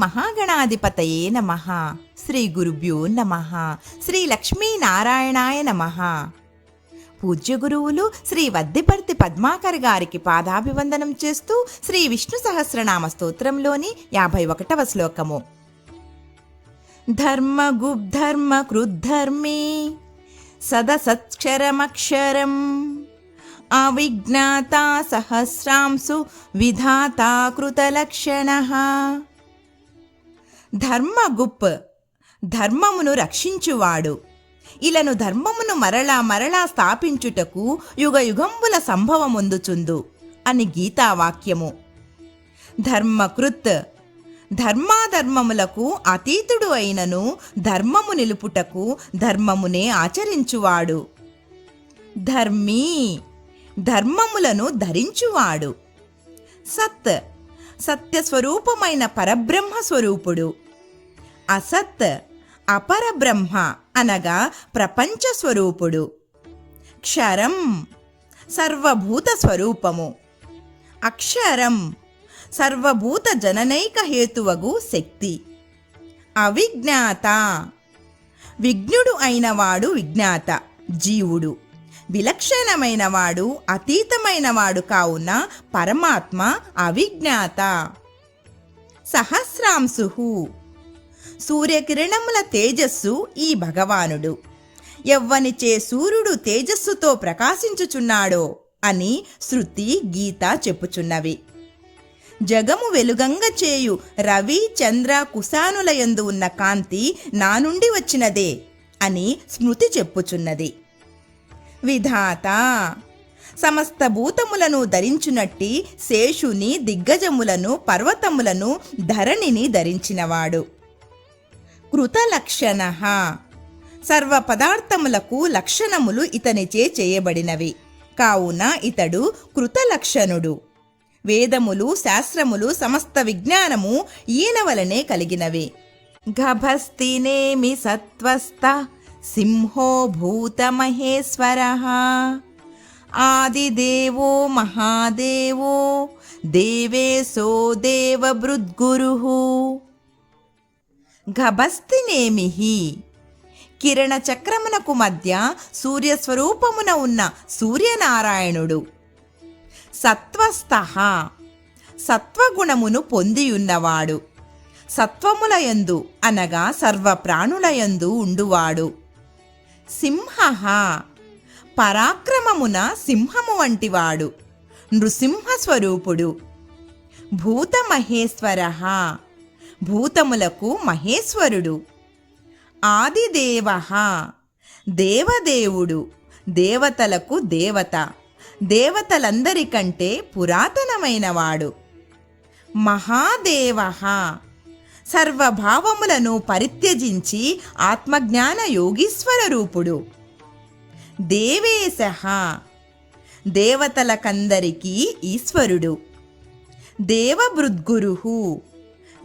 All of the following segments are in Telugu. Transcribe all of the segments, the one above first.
మహాగణాధిపతయే నమ. శ్రీ గురుభ్యో నమ. శ్రీ లక్ష్మీనారాయణాయ నమ. పూజ్య గురువులు శ్రీ వద్దిపర్తి పద్మాకర్ గారికి పాదాభివందనం చేస్తూ శ్రీ విష్ణు సహస్రనామ స్తోత్రంలోని యాభై ఒకటవ శ్లోకము. ధర్మ గుబ్ధర్మ కృద్ధర్మే సదసత్క్షరమక్షరం అవిజ్ఞాత సహస్రాంసు విధాత కృతలక్షణ. ధర్మగుప్ ధర్మమును రక్షించువాడు. ఇలను ధర్మమును మరలా మరలా స్థాపించుటకు యుగ యుగంబుల సంభవమొందుచుందు అని గీతావాక్యము. ధర్మకృత్. ధర్మాధర్మములకు అతీతుడు అయినను ధర్మము నిలుపుటకు ధర్మమునే ఆచరించువాడు. ధర్మీ. ధర్మములను ధరించువాడు. సత్. సత్యస్వరూపమైన పరబ్రహ్మ స్వరూపుడు. అసత్ అపరబ్రహ్మ అనగా ప్రపంచ స్వరూపుడు. క్షరం సర్వభూత స్వరూపము. అక్షరం సర్వభూత జననైక హేతువగు శక్తి. అవిజ్ఞాత విజ్ఞుడు అయినవాడు విజ్ఞాత జీవుడు. విలక్షణమైనవాడు అతీతమైనవాడు కావున పరమాత్మ అవిజ్ఞాత. సహస్రాంశు సూర్యకిరణముల తేజస్సు ఈ భగవానుడు. ఎవ్వనిచే సూర్యుడు తేజస్సుతో ప్రకాశించుచున్నాడో అని శృతి గీత చెప్పుచున్నవి. జగము వెలుగంగ చేయు రవి చంద్ర కుశానులయందు ఉన్న కాంతి నా నుండి వచ్చినదే అని స్మృతి చెప్పుచున్నది. విధాత. సమస్త భూతములను ధరించునట్టి శేషుని దిగ్గజములను పర్వతములను ధరణిని ధరించినవాడు. కృతలక్షణ. సర్వ పదార్థములకు లక్షణములు ఇతనిచే చేయబడినవి. కావున ఇతడు కృతలక్షణుడు. వేదములు శాస్త్రములు సమస్త విజ్ఞానము ఈయన వలనే కలిగినవి. గభస్తినేమి సత్వస్థ సింహో భూతమహేశ్వర ఆదిదేవో మహాదేవో దేవేశో దేవభృద్గురు గభస్తినేమిహి కిరణచక్రమునకు మధ్య సూర్యస్వరూపమున ఉన్న సూర్యనారాయణుడు. సత్వస్థ సత్వగుణమును పొందియున్నవాడు. సత్వములయందు అనగా సర్వప్రాణులయందు ఉండువాడు. సింహ పరాక్రమమున సింహము వంటివాడు నృసింహ స్వరూపుడు భూతమహేశ్వర భూతములకు మహేశ్వరుడు. ఆదిదేవ దేవదేవుడు. దేవతలకు దేవత. దేవతలందరికంటే పురాతనమైనవాడు. మహాదేవ సర్వభావములను పరిత్యజించి ఆత్మజ్ఞాన యోగీశ్వర రూపుడు. దేవేశ. దేవతలకందరికీ ఈశ్వరుడు. దేవభృద్గురు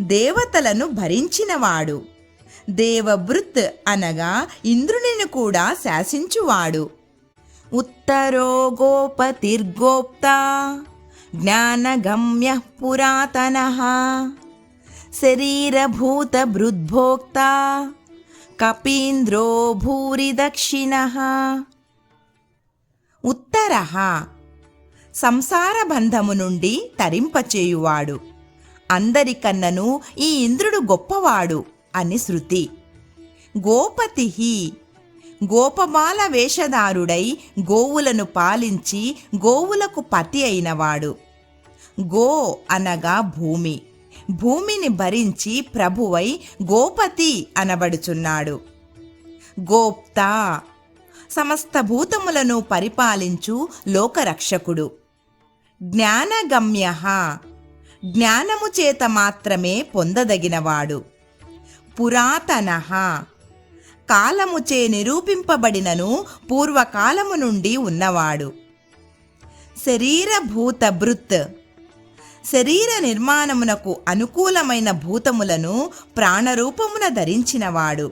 దేవతలను భరించినవాడు. దేవభృత్ అనగా ఇంద్రునిని కూడా శాసించువాడు. ఉత్తరో గోపతిర్గోప్త జ్ఞానగమ్య పురాతన. శరీరభూత బృద్భోక్త కపీంద్రో భూరి దక్షిణ. ఉత్తర. సంసార బంధము నుండి తరింపచేయువాడు. అందరికన్నను ఈ ఇంద్రుడు గొప్పవాడు అని శృతి. గోపతి గోపబాల వేషధారుడై గోవులను పాలించి గోవులకు పతి అయినవాడు. గో అనగా భూమి. భూమిని భరించి ప్రభువై గోపతి అనబడుచున్నాడు. గోప్త సమస్త భూతములను పరిపాలించు లోకరక్షకుడు. జ్ఞానగమ్య జ్ఞానము చేత మాత్రమే పొందదగినవాడు. పురాతన కాలముచే నిరూపింపబడినను పూర్వకాలము నుండి ఉన్నవాడు. శరీరభూత భృత్ శరీర నిర్మాణమునకు అనుకూలమైన భూతములను ప్రాణరూపమున ధరించినవాడు.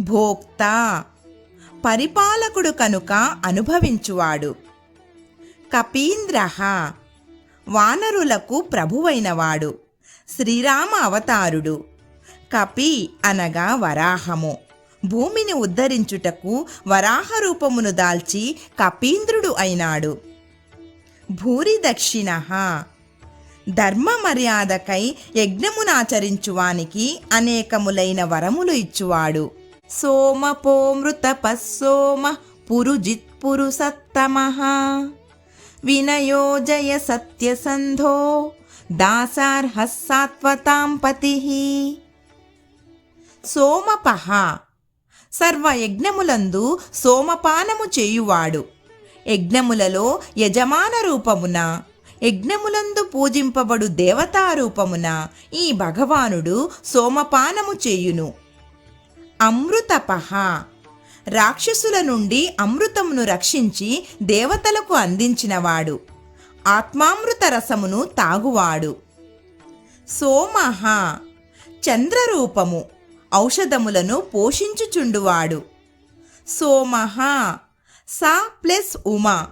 భోక్త పరిపాలకుడు కనుక అనుభవించువాడు. కపీంద్ర వానరులకు ప్రభువైనవాడు. శ్రీరామ అవతారుడు. కపి అనగా వరాహము. భూమిని ఉద్ధరించుటకు వరాహ రూపమును దాల్చి కపీంద్రుడు అయినాడు. భూరి దక్షిణ ధర్మ మర్యాదకై యజ్ఞమునాచరించువానికి అనేకములైన వరములు ఇచ్చువాడు. సోమపోమృత పస్సోమ పురుజిత్పురు సత్తమః వినయో సత్యసంధో దాసార్హ సోమపహ సర్వ యజ్ఞములందు సోమపానము చేయువాడు. యజ్ఞములలో యజమాన రూపమున యజ్ఞములందు పూజింపబడు దేవతారూపమున ఈ భగవానుడు సోమపానము చేయును. అమృతపహ. రాక్షసుల నుండి అమృతమును రక్షించి దేవతలకు అందించినవాడు. ఆత్మామృత రసమును తాగువాడు. సోమహ. చంద్రరూపము. ఔషధములను పోషించుచుండువాడు. సోమహ. సా ప్లస్ ఉమా.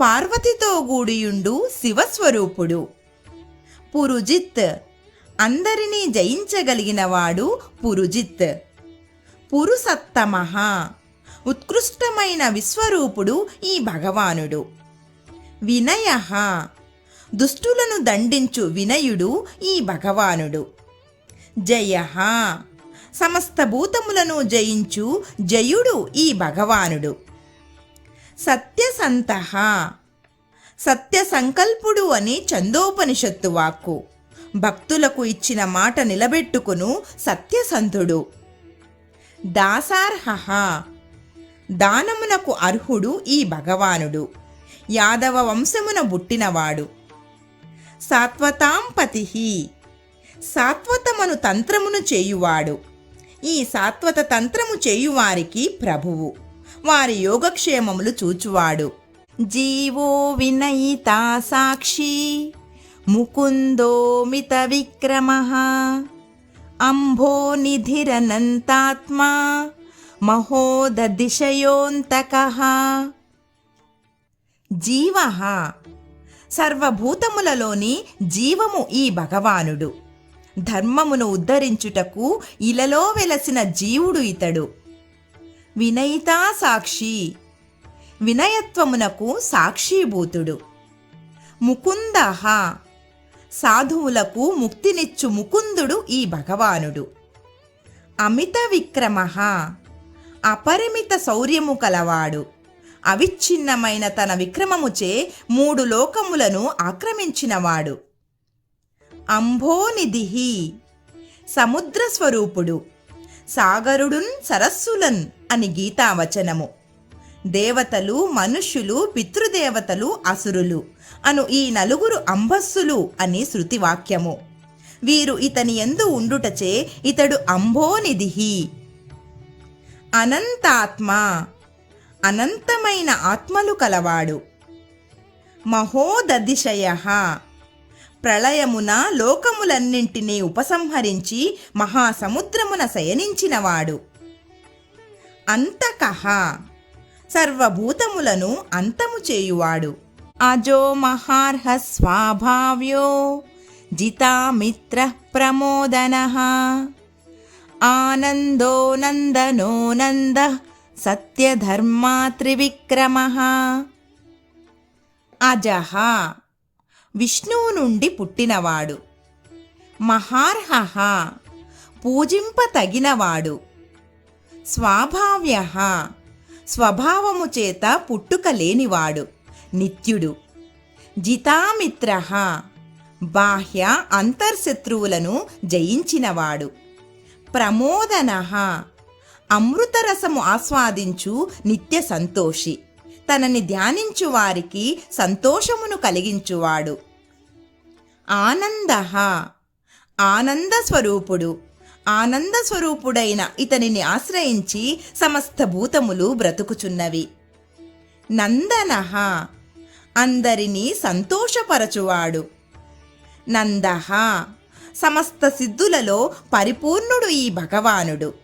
పార్వతితో గూడియుండు శివస్వరూపుడు. పురుజిత్ అందరినీ జయించగలిగినవాడు పురుజిత్. పురుసత్తమహ ఉత్కృష్టమైన విశ్వరూపుడు ఈ భగవానుడు. వినయ దుష్టులను దండించు వినయుడు ఈ భగవానుడు. జయ సమస్త భూతములను జయించు జయుడు ఈ భగవానుడు. సత్యసంత. సత్య సంకల్పుడు అని చందోపనిషత్తు వాక్కు. భక్తులకు ఇచ్చిన మాట నిలబెట్టుకును సత్యసంతుడు. దాసార్హ. దానమునకు అర్హుడు ఈ భగవానుడు. యాదవ వంశమున బుట్టినవాడు సాత్వతాంపతి సాత్వతమను తంత్రమును చేయువాడు. ఈ సాత్వత తంత్రము చేయువారికి ప్రభువు. వారి యోగక్షేమములు చూచువాడు. జీవో వినయిత సాక్షి ముకుందోమిత విక్రమ అంభో నిధిరనంతాత్మా మహోదదిశయోంతక జీవ సర్వభూతములలోని జీవము ఈ భగవానుడు. ధర్మమును ఉద్ధరించుటకు ఇలలో వెలసిన జీవుడు ఇతడు. వినయితా సాక్షి. వినయత్వమునకు సాక్షీభూతుడు. ముకుంద. సాధువులకు ముక్తినిచ్చు ముకుందుడు ఈ భగవానుడు. అమిత విక్రమ. అపరిమిత శౌర్యము కలవాడు. అవిచ్ఛిన్నమైన తన విక్రమముచే మూడు లోకములను ఆక్రమించినవాడు. అంభోనిధి సముద్ర స్వరూపుడు సాగరుడున్ సరస్సులన్. అని గీతావచనము. దేవతలు మనుష్యులు పితృదేవతలు అసురులు అను ఈ నలుగురు అంబస్సులు అని శృతివాక్యము. వీరు ఇతని ఎందు ఉండుటచే ఇతడు అంబోనిధి అనంతాత్మ అనంతమైన ఆత్మలు కలవాడు. మహోదధిశయ ప్రళయమున లోకములన్నింటినీ ఉపసంహరించి మహాసముద్రమున శయనించినవాడు. అంతకహ సర్వభూతములను అంతము చేయువాడు. అజో మహార్హ స్వాభావ్యో జితామిత్ర ప్రమోదన. ఆనందో నందనో నంద సత్యధర్మా త్రివిక్రమ. అజహ విష్ణువు నుండి పుట్టినవాడు. మహార్హ. పూజింపతగినవాడు స్వాభావ్య స్వభావము చేత పుట్టుక లేనివాడు నిత్యుడు. జితామిత్ర బాహ్య అంతర్శత్రువులను జయించినవాడు. ప్రమోదన అమృతరసము ఆస్వాదించు నిత్య సంతోషి. తనని ధ్యానించు వారికి సంతోషమును కలిగించువాడు. ఆనంద ఆనంద స్వరూపుడు ఆనంద స్వరూపుడైన ఇతనిని ఆశ్రయించి సమస్త భూతములు బ్రతుకుచున్నవి. నందన. అందరినీ సంతోషపరచువాడు. నంద. సమస్త సిద్ధులలో పరిపూర్ణుడు ఈ భగవానుడు.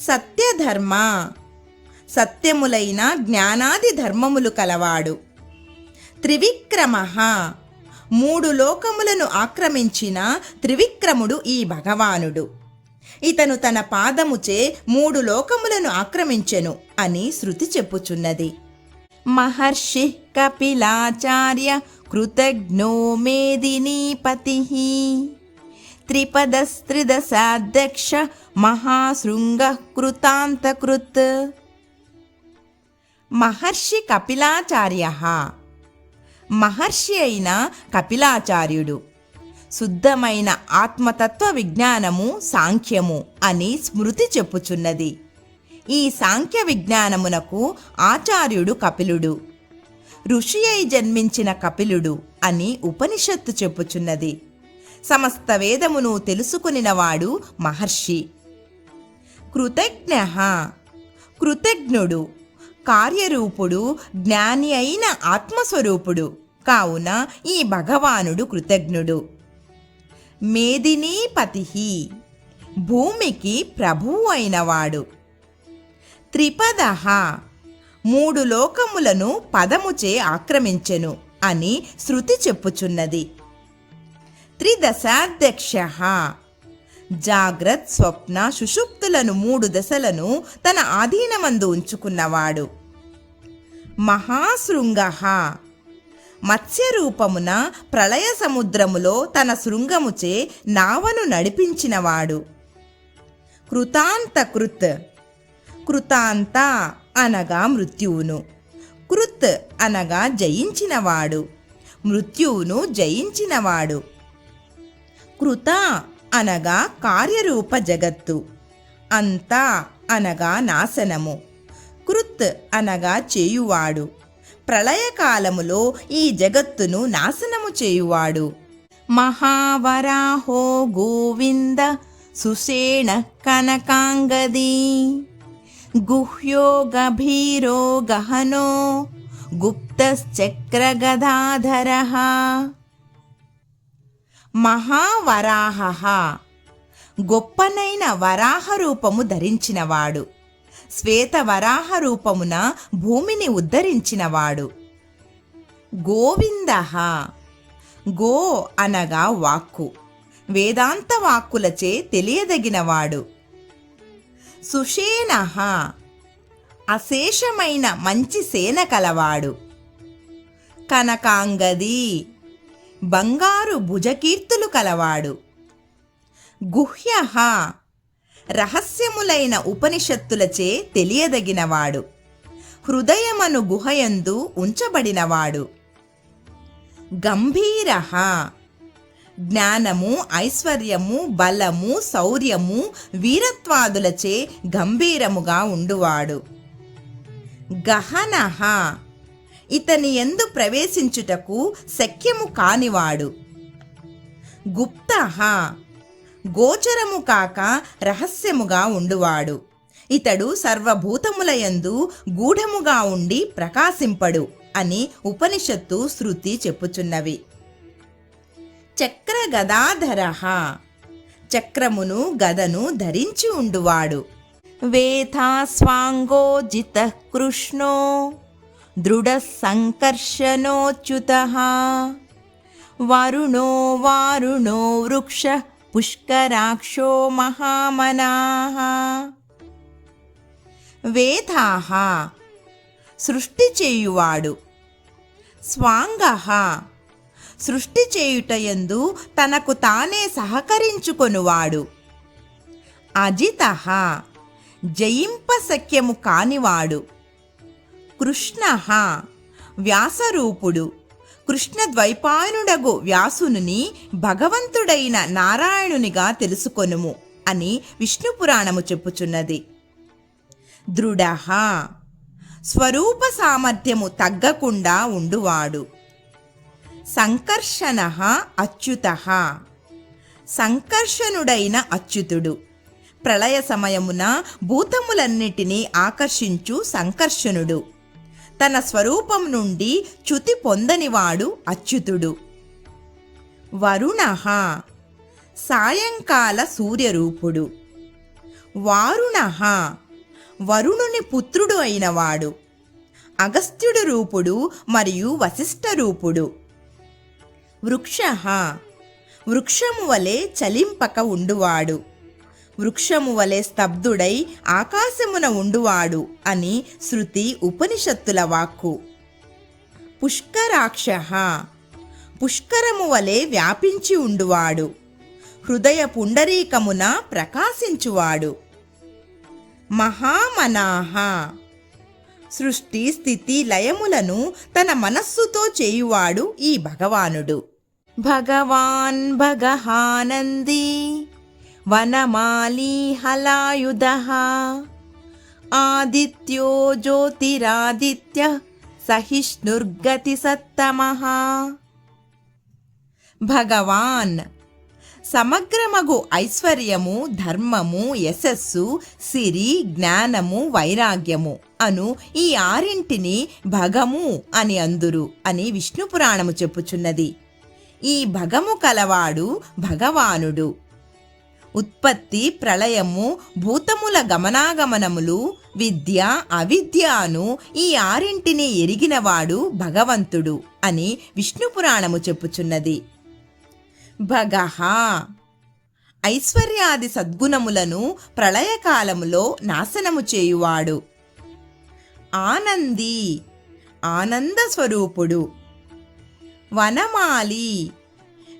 సత్యధర్మ. సత్యములైన జ్ఞానాది ధర్మములు కలవాడు. త్రివిక్రమ. మూడు లోకములను ఆక్రమించిన త్రివిక్రముడు ఈ భగవానుడు. ఇతను తన పాదముచే మూడు లోకములను ఆక్రమించెను అని శృతి చెప్పుచున్నది. మహర్షి కపిలాచార్య కృతజ్ఞో మేదినీపతి త్రిపదస్త్రిదశాధ్యక్ష మహాశృంగ కృతాంతకృత్ మహర్షి కపిలాచార్య. మహర్షి అయిన కపిలాచార్యుడు శుద్ధమైన ఆత్మతత్వ విజ్ఞానము సాంఖ్యము అని స్మృతి చెప్పుచున్నది. ఈ సాంఖ్య విజ్ఞానమునకు ఆచార్యుడు కపిలుడు. ఋషి అయి జన్మించిన కపిలుడు అని ఉపనిషత్తు చెప్పుచున్నది. సమస్త వేదమును తెలుసుకునినవాడు మహర్షి. కృతజ్ఞ. కృతజ్ఞుడు. కార్యరూపుడు జ్ఞాని అయిన ఆత్మస్వరూపుడు. కావున ఈ భగవానుడు కృతజ్ఞుడు. మేదినీపతి భూమికి ప్రభువు అయినవాడు. త్రిపద మూడు లోకములను పదముచే ఆక్రమించెను అని శృతి చెప్పుచున్నది. త్రిదశాధ్యక్ష. జాగ్రత్ స్వప్న సుషుప్తులను మూడు దశలను తన ఆధీనమందు ఉంచుకున్నవాడు. మహాశృంగ. మత్స్యరూపమున ప్రళయ సముద్రములో తన శృంగముచే నావను నడిపించినవాడు. కృతాంతకృత్. కృతాంత అనగా మృత్యువును. కృత్ అనగా జయించినవాడు. మృత్యువును జయించినవాడు. కృత అనగా కార్యరూప జగత్తు. అంత అనగా నాశనము. కృత్ అనగా చేయువాడు. ప్రళయకాలములో ఈ జగత్తును నాశనము చేయువాడు. మహావరాహో గోవింద సుషేణ కనకాంగది. గుహ్యో గభీరో గహనో గుప్తశ్చక్రగదాధర. మహావరాహ గొప్పనైన వరాహ రూపము ధరించినవాడు. శ్వేత వరాహ రూపమున భూమిని ఉద్ధరించినవాడు. గోవింద. గో అనగా వాక్కు. వేదాంత వాక్కులచే తెలియదగినవాడు. సుషేణ. అశేషమైన మంచి సేన కలవాడు. కనకాంగది. బంగారు భుజకీర్తులు కలవాడు. గుహ్య. రహస్యములైన ఉపనిషత్తులచే తెలియదగినవాడు. హృదయమను గుహయందు ఉంచబడినవాడు. గంభీర జ్ఞానము ఐశ్వర్యము బలము శౌర్యము వీరత్వాదులచే గంభీరముగా ఉండువాడు. గహన ఇతని ఎందు ప్రవేశించుటకు శక్యము కానివాడు. గుప్త గోచరము కాక రహస్యముగా ఉండువాడు. ఇతడు సర్వభూతములయందు గూఢముగా ఉండి ప్రకాశింపడు అని ఉపనిషత్తు శృతి చెప్పుచున్నవి. చక్ర గదాధర చక్రమును గదను ధరించి ఉండువాడు. వేథాస్వాంగోజిత కృష్ణో దృఢ సంకర్షణోచ్యుత వరుణో వారుణో వృక్ష పుష్కరాక్షో మహామనాః. వేధాహ సృష్టి చేయువాడు. స్వాంగ. సృష్టి చేయుటయందు తనకు తానే సహకరించుకొనువాడు. అజిత. జయింపశక్యము కానివాడు. కృష్ణ. వ్యాసరూపుడు. కృష్ణ ద్వైపాయనుడగు వ్యాసునుని భగవంతుడైన నారాయణునిగా తెలుసుకొనుము అని విష్ణు పురాణము చెప్పుచున్నది. దృఢ. స్వరూప సామర్థ్యము తగ్గకుండా ఉండువాడు. సంకర్షణ అచ్యుత. సంకర్షణుడైన అచ్యుతుడు. ప్రళయ సమయమున భూతములన్నిటినీ ఆకర్షించు సంకర్షణుడు. తన స్వరూపం నుండి చ్యుతి పొందనివాడు అచ్యుతుడు. వరుణ సాయంకాల సూర్యరూపుడు. వారుణ వరుణుని పుత్రుడు అయినవాడు. అగస్త్యుడు రూపుడు మరియు వశిష్ఠ రూపుడు. వృక్ష వృక్షము వలె చలింపక ఉండువాడు. వృక్షము వలె స్తబ్దుడై ఆకాశమున ఉండువాడు అని శృతి ఉపనిషత్తుల వాక్కు. పుష్కరాక్ష. పుష్కరము వలె వ్యాపించి ఉండువాడు. హృదయ పుండరీకమున ప్రకాశించువాడు. మహామనాహ సృష్టి స్థితి లయములను తన మనస్సుతో చేయువాడు ఈ భగవానుడు. భగవాన్ భగహానంది. వనమాలీహలాయుధ. ఆదిత్యో జ్యోతిరాదిత్య సహిష్ణుర్గతి సత్తమ. భగవాన్ సమగ్రమగు ఐశ్వర్యము ధర్మము యశస్సు సిరి జ్ఞానము వైరాగ్యము అను ఈ ఆరింటిని భగము అని అందురు అని విష్ణు పురాణము చెప్పుచున్నది. ఈ భగము కలవాడు భగవానుడు. ఉత్పత్తి ప్రళయము భూతముల గమనాగమనములు విద్య అవిద్యను ఈ ఆరింటిని ఎరిగినవాడు భగవంతుడు అని విష్ణు పురాణము చెప్పుచున్నది. భగహ ఐశ్వర్యాది సద్గుణములను ప్రళయకాలములో నాశనము చేయువాడు. ఆనంది ఆనంద స్వరూపుడు వనమాలి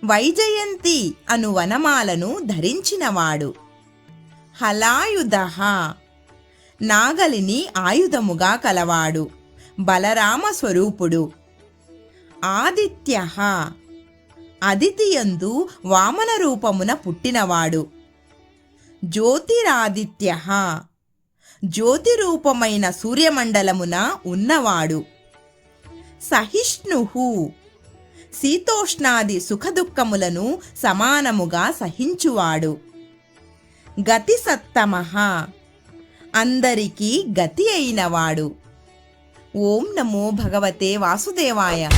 వైజయంతి అను వనమాలను ధరించినవాడు. హలాయుధ. నాగలిని ఆయుధముగా కలవాడు. బలరామ స్వరూపుడు ఆదిత్య. అదితియందు వామన రూపమున పుట్టినవాడు. జ్యోతిరాదిత్య. జ్యోతి రూపమైన సూర్యమండలమున ఉన్నవాడు. సహిష్ణు శీతోష్ణాది సుఖదుఖములను సమానముగా సహించువాడు. గతి సత్తమ అందరికీ గతి అయినవాడు. ఓం నమో భగవతే వాసుదేవాయ.